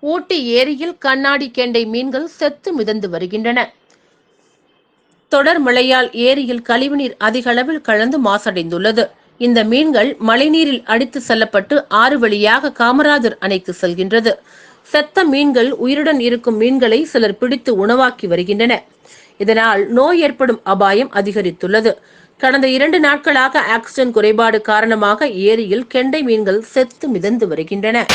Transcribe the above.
ஊட்டி ஏரியில் கண்ணாடி கெண்டை மீன்கள் செத்து மிதந்து வருகின்றன. தொடர் மழையால் ஏரியில் கழிவுநீர் அதிக அளவில் கலந்து மாசடைந்துள்ளது. இந்த மீன்கள் மழைநீரில் அடித்து செல்லப்பட்டு ஆறு வழியாக காமராஜர் அணைக்கு செல்கின்றது. செத்த மீன்கள் உயிருடன் இருக்கும் மீன்களை சிலர் பிடித்து உணவாக்கி வருகின்றன. இதனால் நோய் ஏற்படும் அபாயம் அதிகரித்துள்ளது. கடந்த இரண்டு நாட்களாக ஆக்சிஜன் குறைபாடு காரணமாக ஏரியில் கெண்டை மீன்கள் செத்து மிதந்து வருகின்றன.